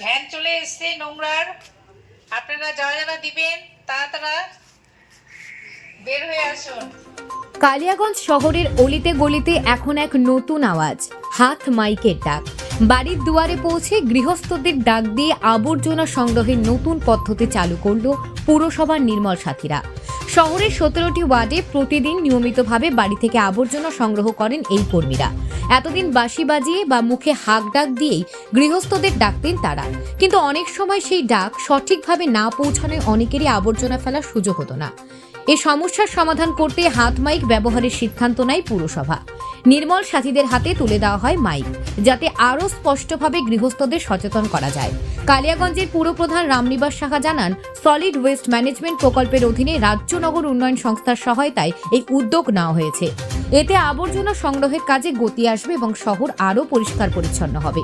Van চলে এসছে নোংরার। আপনারা যারা যারা দিবেন, তারা তারা বের হয়ে আসুন। কালিয়াগঞ্জ শহরের অলিতে গলিতে এখন এক নতুন আওয়াজ, হাত মাইকের ডাক। বাড়ির দুয়ারে পৌঁছে গৃহস্থদের ডাক দিয়ে আবর্জনা সংগ্রহের নতুন পদ্ধতি চালু করল পুরসভার নির্মল সাথীরা। শহরের সতেরোটি ওয়ার্ডে প্রতিদিন নিয়মিতভাবে বাড়ি থেকে আবর্জনা সংগ্রহ করেন এই কর্মীরা। এতদিন বাঁশি বাজিয়ে বা মুখে হাক ডাক দিয়েই গৃহস্থদের ডাকতেন তারা। কিন্তু অনেক সময় সেই ডাক সঠিকভাবে না পৌঁছানোয় অনেকেরই আবর্জনা ফেলার সুযোগ হতো না। এই সমস্যার সমাধান করতে হাত মাইক ব্যবহারের সিদ্ধান্ত নেয় পুরসভা। নির্মল সাথীদের হাতে তুলে দেওয়া হয় মাইক, যাতে আরও স্পষ্টভাবে গৃহস্থদের সচেতন করা যায়। কালিয়াগঞ্জের পুরপ্রধান রামনিবাস সাহা জানান সলিড ওয়েস্ট ম্যানেজমেন্ট প্রকল্পের অধীনে রাজ্য নগর উন্নয়ন সংস্থার সহায়তায় এই উদ্যোগ নেওয়া হয়েছে। এতে আবর্জনা সংগ্রহের কাজে গতি আসবে এবং শহর আরও পরিষ্কার পরিচ্ছন্ন হবে।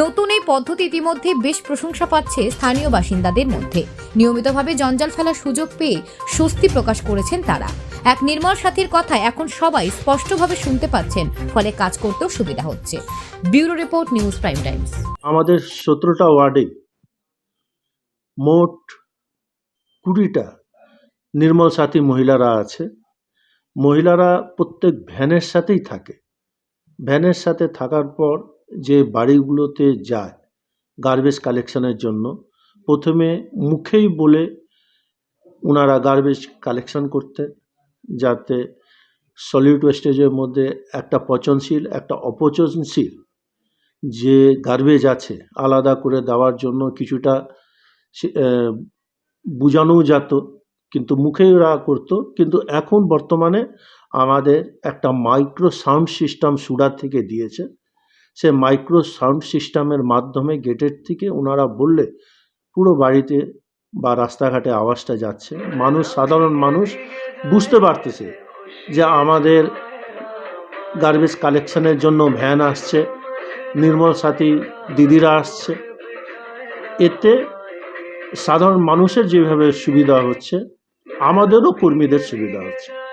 নতুন এই পদ্ধতি ইতিমধ্যে বেশ প্রশংসা পাচ্ছে স্থানীয় বাসিন্দাদের মধ্যে। নিয়মিতভাবে জঞ্জাল ফেলার সুযোগ পেয়ে স্বস্তি প্রকাশ করেছেন তারা। এক নির্মল সাথীর কথা এখন সবাই স্পষ্টভাবে শুনতে পাচ্ছেন, ফলে কাজ করতেও সুবিধা হচ্ছে। Bureau report, news prime times. আমাদের সতেরোটা ওয়ার্ডে মোট কুড়িটা নির্মল সাথী মহিলারা আছে। মহিলারা প্রত্যেক ভ্যানের সাথেই থাকে। ভ্যানের সাথে থাকার পর যে বাড়িগুলোতে যায় গার্বেজ কালেকশনের জন্য, প্রথমে মুখেই বলে ওনারা গার্বেজ কালেকশন করতেন। যাতে সলিড ওয়েস্টেজের মধ্যে একটা পচনশীল, একটা অপচনশীল যে গার্বেজ আছে আলাদা করে দেওয়ার জন্য কিছুটা বোঝানোও যেত, কিন্তু মুখে ওরা করতো। কিন্তু এখন বর্তমানে আমাদের একটা মাইক্রো সাউন্ড সিস্টেম সুরাত থেকে দিয়েছে। সে মাইক্রো সাউন্ড সিস্টেমের মাধ্যমে গেটের থেকে ওনারা বললে পুরো বাড়িতে বা রাস্তাঘাটে আওয়াজটা যাচ্ছে। মানুষ, সাধারণ মানুষ বুঝতে পারতেছে যে আমাদের গার্বেজ কালেকশনের জন্য ভ্যান আসছে, নির্মল সাথী দিদিরা আসছে। এতে সাধারণ মানুষের যেভাবে সুবিধা হচ্ছে, আমাদেরও কর্মীদের সুবিধা হচ্ছে।